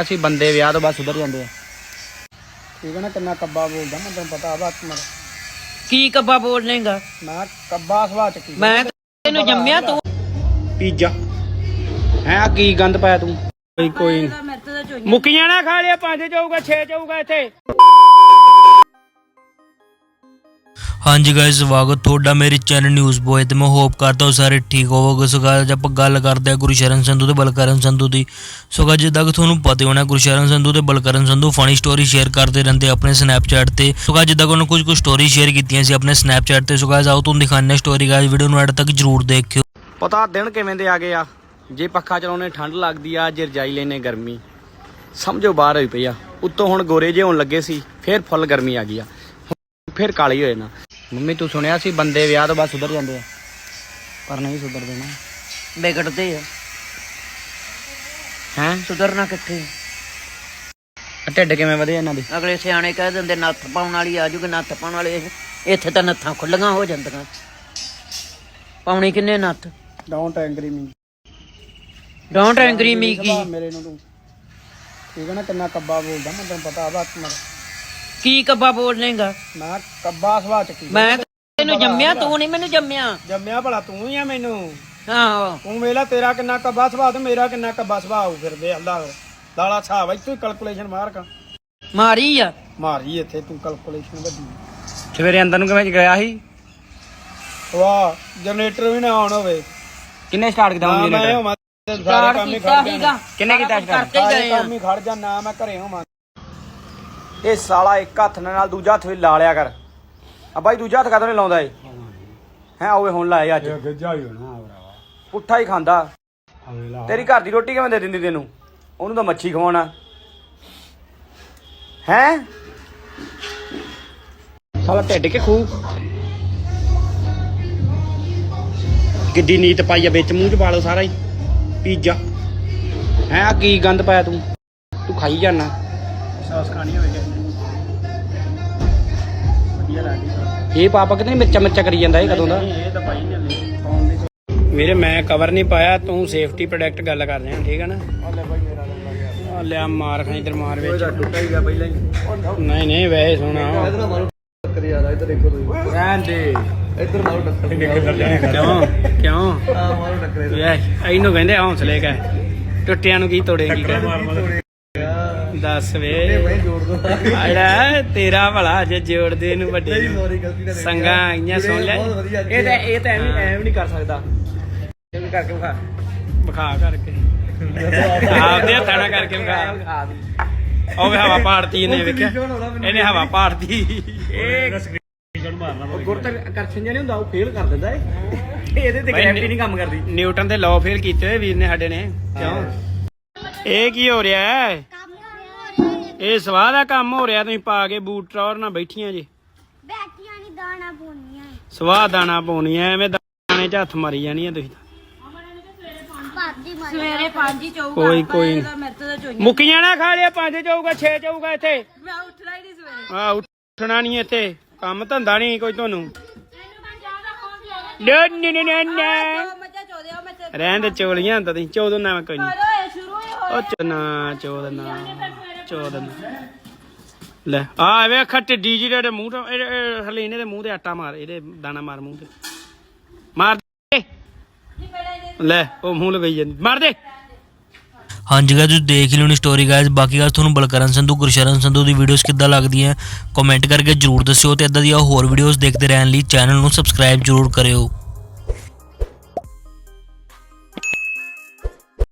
ਅਸੀਂ ਬੰਦੇ ਵਿਆਹ ਤੋਂ ਬਾਅਦ ਸੁਧਰ ਜਾਂਦੇ ਆ। ਠੀਕ ਹੈ ਨਾ ਕਿੰਨਾ ਕੱਬਾ ਬੋਲਦਾ ਮੈਂ ਤੈਨੂੰ ਪਤਾ ਬਸ ਮੇਰਾ ਕੀ ਕੱਬਾ ਬੋਲ ਲੇਗਾ ਮੈਂ ਕੱਬਾ ਸੁਭਾਅ ਚ ਕੀ ਮੈਂ ਤੈਨੂੰ ਜੰਮਿਆ ਤੂੰ। ਪੀਜ਼ਾ। ਹੈ ਆ ਕੀ ਗੰਦ ਪਾਇਆ ਤੂੰ? ਕੋਈ ਕੋਈ। ਮੁੱਕੀਆਂ ਨਾ ਖਾ ਲਿਆ ਪੰਜ ਜਾਊਗਾ 6 ਜਾਊਗਾ ਇੱਥੇ। ਹਾਂਜੀ ਗਾਇਸ ਸਵਾਗਤ ਤੁਹਾਡਾ ਮੇਰੇ ਚੈਨਲ ਨਿਊਜ਼ ਬੋਏ ਤੇ ਮੈਂ ਹੋਪ ਕਰਦਾ ਹਾਂ ਸਾਰੇ ਠੀਕ ਹੋਵੋਗੇ। ਸੋ guys, ਆਪਾਂ ਗੱਲ ਕਰਦੇ ਹਾਂ ਗੁਰਸ਼ਰਨ ਸੰਧੂ ਤੇ ਬਲਕਰਨ ਸੰਧੂ ਦੀ। ਸੋ guys, ਜਿੱਦਾਂ ਕਿ ਤੁਹਾਨੂੰ ਪਤਾ ਹੀ ਹੋਣਾ ਗੁਰਸ਼ਰਨ ਸੰਧੂ ਤੇ Balkaran Sandhu funny story share ਕਰਦੇ ਰਹਿੰਦੇ ਆਪਣੇ ਸਨੈਪਚੈਟ ਤੇ। ਸੋ guys, ਜਿੱਦਾਂ ਕਿ ਉਹਨਾਂ ਕੁਝ ਕੁ ਸਟੋਰੀ ਸ਼ੇਅਰ ਕੀਤੀਆਂ ਸੀ ਆਪਣੇ ਸਨੈਪਚੈਟ ਤੇ। ਸੋ guys, ਆਓ ਤੁਹਾਨੂੰ ਦਿਖਾਉਂਦੇ ਸਟੋਰੀ ਗਾਇਸ ਵੀਡੀਓ ਨੂੰ ਐਡ ਤੱਕ ਜਰੂਰ ਦੇਖਿਓ। ਪਤਾ ਦਿਨ ਕਿਵੇਂ ਦੇ ਆ ਗਏ ਆ? ਜੇ ਪੱਖਾ ਚਲਾਉਣੇ ਠੰਡ ਲੱਗਦੀ ਆ ਜੇ ਰਜਾਈ ਲੈਨੇ ਗਰਮੀ। ਸਮਝੋ ਬਾਹਰ ਹੋਈ ਪਈ ਆ। ਉੱਤੋਂ ਹੁਣ ਗੋਰੇ ਜੇ ਹੋਣ ਲੱਗੇ ਸੀ ਫੇਰ ਫੁੱਲ ਗਰਮੀ ਆ ਗਈ ਆ। ਫਿਰ ਕਾਲੀ ਹੋਏ ਨਾ। ਮੰਮੀ ਤੂੰ ਸੁਣਿਆ ਸੀ ਬੰਦੇ ਵਿਆਹ ਤੋਂ ਬਾਅਦ ਸੁਧਰ ਜਾਂਦੇ ਆ? ਪਰ ਨਹੀਂ ਸੁਧਰਦੇ ਨਾ। ਵਿਗੜਦੇ ਆ। ਹੈ? ਸੁਧਰਨਾ ਕਿੱਥੇ ਢਿੱਡ ਕਿਵੇਂ ਵਧੇ ਇਹਨਾਂ ਦੇ? ਅਗਲੇ ਸਿਆਣੇ ਕਹਿ ਦਿੰਦੇ ਨੱਥ ਪਾਉਣ ਵਾਲੀ ਆ ਜੂਗੀ ਨੱਥ ਪਾਉਣ ਵਾਲੇ ਇੱਥੇ ਤਾਂ ਨੱਥਾਂ ਖੁੱਲੀਆਂ ਹੋ ਜਾਂਦੀਆਂ। ਪਾਉਣੀ ਕਿੰਨੇ ਨੱਥ? Don't angry me don't angry me ਕੀ? ਮੇਰੇ ਨੂੰ ਤੂੰ। ਠੀਕ ਹੈ ਨਾ ਕਿੰਨਾ ਕੱਬਾ ਬੋਲਦਾ ਮੈਂ ਤੈਨੂੰ ਪਤਾ ਬਸ ਮੇਰਾ ਕੀ ਕੱਬਾ ਬੋਲ ਲੇਗਾ ਮੈਂ ਕੱਬਾ ਸੁਭਾਅ ਚ ਕੀ ਮੈਂ ਤੈਨੂੰ ਜੰਮਿਆ ਤੂੰ ਨਹੀਂ ਮੈਨੂੰ ਜੰਮਿਆ। ਜੰਮਿਆ ਭਲਾ ਤੂੰ ਹੀ ਆ ਮੈਨੂੰ। ਆਹੋ। ਤੂੰ ਵੇਲਾ ਤੇਰਾ ਕਿੰਨਾ ਕੱਬਾ ਤੇ ਮੇਰਾ ਕਿੰਨਾ ਕੱਬਾ ਸੁਭਾਅ ਹੋਊ ਫਿਰਦੇ ਅੱਲਾ ਦਾਲਾ ਹਿਸਾਬ ਇੱਥੋਂ ਹੀ ਕੈਲਕੂਲੇਸ਼ਨ ਮਾਰ ਕਾ। ਮਾਰੀ ਆ? ਮਾਰੀ ਇੱਥੇ ਤੂੰ ਕੈਲਕੂਲੇਸ਼ਨ ਵੱਡੀ। ਸਵੇਰੇ ਅੰਦਰ ਨੂੰ ਕਿਵੇਂ ਗਿਆ ਸੀ? ਵਾਹ ਜਨਰੇਟਰ ਵੀ ਨਾ ਆਨ ਹੋਵੇ। ਕਿੰਨੇ ਸਟਾਰਟ ਕੀਤਾ ਮੈਂ ਜਨਰੇਟਰ ਹੋਵਾਂ ਤੇ ਸਾਰੇ ਸਟਾਰਟ ਕੰਮ ਹੀ ਖੜ ਜਾਣਾ। ਕਿੰਨੇ ਕੀਤਾ start? ਕਰਕੇ ਗਏ ਆ। ਕੰਮ ਹੀ ਖੜ ਜਾ ਨਾ ਮੈਂ ਘਰੇ ਹੋਵਾਂ। ਇਹ ਸਾਲਾ ਇੱਕ ਹੱਥ ਨਾਲ ਦੂਜਾ ਹੱਥ ਵੀ ਲਾ ਲਿਆ ਕਰ। ਆ ਬਾਈ ਦੂਜਾ ਹੱਥ ਕਦੋਂ ਨਹੀਂ ਲਾਉਂਦਾ ਏ? ਹੈ ਓਏ ਹੁਣ ਲਾਇਆ ਅੱਜ। ਗੱਜਾ ਹੀ ਹੋਣਾ ਭਰਾਵਾ। ਪੁੱਠਾ ਹੀ ਖਾਂਦਾ। ਅਗਲਾ ਤੇਰੀ ਘਰ ਦੀ ਰੋਟੀ ਕਿਵੇਂ ਦੇ ਦਿੰਦੀ ਤੈਨੂੰ? ਉਹਨੂੰ ਤਾਂ ਮੱਛੀ ਖਵਾਉਣਾ। ਹੈ? ਸਾਲਾ ਢਿੱਡ ਕੇ ਖੂ। ਕਿੱਡੀ ਨੀਤ ਪਾਈ ਆ ਵਿੱਚ ਮੂੰਹ ਚ ਪਾ ਲਓ ਸਾਰਾ ਹੀ। ਪੀਜ਼ਾ। ਹੈ ਆ ਕੀ ਗੰਦ ਪਾਇਆ ਤੂੰ? ਤੂੰ ਖਾਈ ਜਾਣਾ ਸੌਸ ਖਾਣੀ ਹੋਵੇ। ਵਧੀਆ ਲੱਗਦੀ ਇਹ ਪਾਪਾ ਕਿਤੇ ਮਿਰਚਾ ਮਿਰਚਾ ਕਰੀ ਜਾਂਦਾ ਇਹ ਕਦੋਂ ਦਾ? ਇਹ ਤਾਂ ਪਾਈ ਨਹੀਂ ਪਾਉਣ ਦੀ ਵੀਰੇ ਮੈਂ ਕਵਰ ਨਹੀਂ ਪਾਇਆ ਤੂੰ ਸੇਫਟੀ ਪ੍ਰੋਡਕਟ ਗੱਲ ਕਰ ਰਿਹਾ ਠੀਕ ਹੈ ਨਾ? ਹਲੇ ਭਾਈ ਮੇਰਾ ਨੰਬਰ ਗਿਆ। ਆ ਲਿਆ ਮਾਰ ਖਾਈ ਤੇ ਮਾਰ ਵਿੱਚ। ਟੁੱਟਾ ਹੀ ਗਿਆ ਪਹਿਲਾਂ ਹੀ। ਨਹੀਂ ਨਹੀਂ ਵੈਸੇ ਸੋਣਾ ਮਾਰੋ ਟੱਕਰ ਯਾਰ ਇੱਧਰ ਦੇਖੋ ਤੁਸੀਂ। ਰਹਿਣ ਦੇ। ਇੱਧਰ ਮਾਰੋ ਟੱਕਰ। ਕਿਉਂ? ਕਿਉਂ? ਆ ਮਾਰੋ ਟੱਕਰ ਯਾ ਇਹਨੂੰ ਕਹਿੰਦੇ ਹੌਸਲੇ ਕਾ ਟੁੱਟਿਆਂ ਨੂੰ ਕੀ ਤੋੜੇਗੀ ਕਹ। ਦੱਸ ਵੇ ਮੈਂ ਜੋੜ ਦੋ ਆੜਾ ਤੇਰਾ ਭਲਾ ਜੇ ਜੋੜਦੇ ਇਹਨੂੰ ਵੱਡੇ ਨੂੰ। ਨਾਲ ਸੰਗਾ ਆਈਆਂ ਸੁਣ ਲੈ। ਇਹ ਤਾਂ ਇਹ ਤਾਂ ਐਵੇਂ ਐਵੇਂ ਨਹੀਂ ਕਰ ਸਕਦਾ। ਇਹ ਵੀ ਕਰਕੇ ਵਿਖਾ। ਵਿਖਾ ਕਰਕੇ। ਆਪਦੇ ਹੱਥਾਂ ਨਾਲ ਕਰਕੇ ਵਿਖਾ। ਉਹ ਵੀ ਹਵਾ ਪਾੜਤੀ ਇਹਨੇ ਵੇਖਿਆ। ਇਹਨੇ ਹਵਾ ਪਾੜਤੀ ਇਹ ਉਹ ਗੁਰਤਰ ਕਰਸ਼ਨ ਜਿਹਾ ਨਹੀਂ ਹੁੰਦਾ ਉਹ ਫੇਲ ਕਰ ਦਿੰਦਾ ਏ ਇਹਦੇ ਤੇ ਗ੍ਰੈਵਿਟੀ ਨਹੀਂ ਕੰਮ ਕਰਦੀ। ਨਿਊਟਨ ਦੇ ਲਾਅ ਫੇਲ ਕੀਤੇ ਹੋਏ ਵੀਰ ਨੇ ਸਾਡੇ ਨੇ। ਕਿਉਂ? ਇਹ ਕੀ ਹੋ ਰਿਹਾ ਹੈ? ਇਹ ਸਵਾਹ ਦਾ ਕੰਮ ਹੋ ਰਿਹਾ ਤੁਸੀਂ ਪਾ ਕੇ ਬੂਟ ਟਰੌਰ ਨਾਲ ਬੈਠੀਆਂ ਜੀ। ਬੈਠੀਆਂ ਨਹੀਂ ਦਾਣਾ ਪਾਉਣੀਆਂ ਸਵਾਹ ਦਾਣਾ ਪਾਉਣੀਆਂ ਐਵੇਂ ਦਾਣੇ 'ਚ ਹੱਥ ਮਾਰੀ ਜਾਣੀਆਂ ਤੁਸੀਂ ਭਾਜੀ ਮਾਰੀ ਸਵੇਰੇ ਪੰਜ ਹੀ ਚੌਗਾ ਕੋਈ ਕੋਈ ਮੁੱਕੀਆਂ ਨਾ ਖਾ ਲਿਆ ਪੰਜ ਜਾਊਗਾ 6 ਜਾਊਗਾ ਇੱਥੇ। ਮੈਂ ਉੱਠਣਾ ਹੀ ਨਹੀਂ ਸਵੇਰੇ। ਆ ਉੱਠਣਾ ਨਹੀਂ ਇੱਥੇ ਕੰਮ ਧੰਦਾ ਨਹੀਂ ਕੋਈ ਤੁਹਾਨੂੰ। ਨਾ ਨਾ ਨਾ ਨਾ ਰਹਿਣ ਦੇ ਚੋਲੀਆਂ ਤਾਂ ਤੁਸੀਂ ਚੋਦੋ ਨਾ ਕੋਈ ਨਹੀਂ ਹੋਏ ਸ਼ੁਰੂ ਹੀ ਹੋਏ ਉਹ ਚ- ਨਾ ਚੋਦ ਨਾ ਚੋਦ ਲੈ, ਆ ਵੇ ਅੱਖਾਂ ਟਿੱਡੀ ਦੇ ਮੂੰਹ ਤੋਂ, ਇਹ- ਇਹ ਹਲੀਨੇ ਦੇ ਮੂੰਹ ਤੇ ਆਟਾ ਮਾਰ, ਇਹਦੇ ਦਾਣਾ ਮਾਰ ਮੂੰਹ ਤੇ। ਮਾਰ ਦੇ। ਲੈ, ਉਹ ਮੂੰਹ ਲਗਾਈ ਜਾਂਦੀ। ਮਾਰ ਦੇ। ਹਾਂਜੀ ਗਾਇਸ ਤੁਸੀਂ ਦੇਖ ਹੀ ਲਿਓਣੀ ਸਟੋਰੀ ਗਾਇਸ ਬਾਕੀ ਗੱਲ ਤੁਹਾਨੂੰ ਬਲਕਰਨ ਸੰਧੂ, ਗੁਰਸ਼ਰਨ ਸੰਧੂ ਦੀ ਵੀਡੀਓਜ਼ ਕਿੱਦਾਂ ਲੱਗਦੀਆਂ ਕਮੈਂਟ ਕਰਕੇ ਜਰੂਰ ਦੱਸਿਓ ਤੇ ਇਦਾਂ ਦੀਆਂ ਹੋਰ ਵੀਡੀਓਜ਼ ਦੇਖਦੇ ਰਹਿਣ ਲਈ ਚੈਨਲ ਨੂੰ ਸਬਸਕ੍ਰਾਈਬ ਜਰੂਰ ਕਰਿਓ।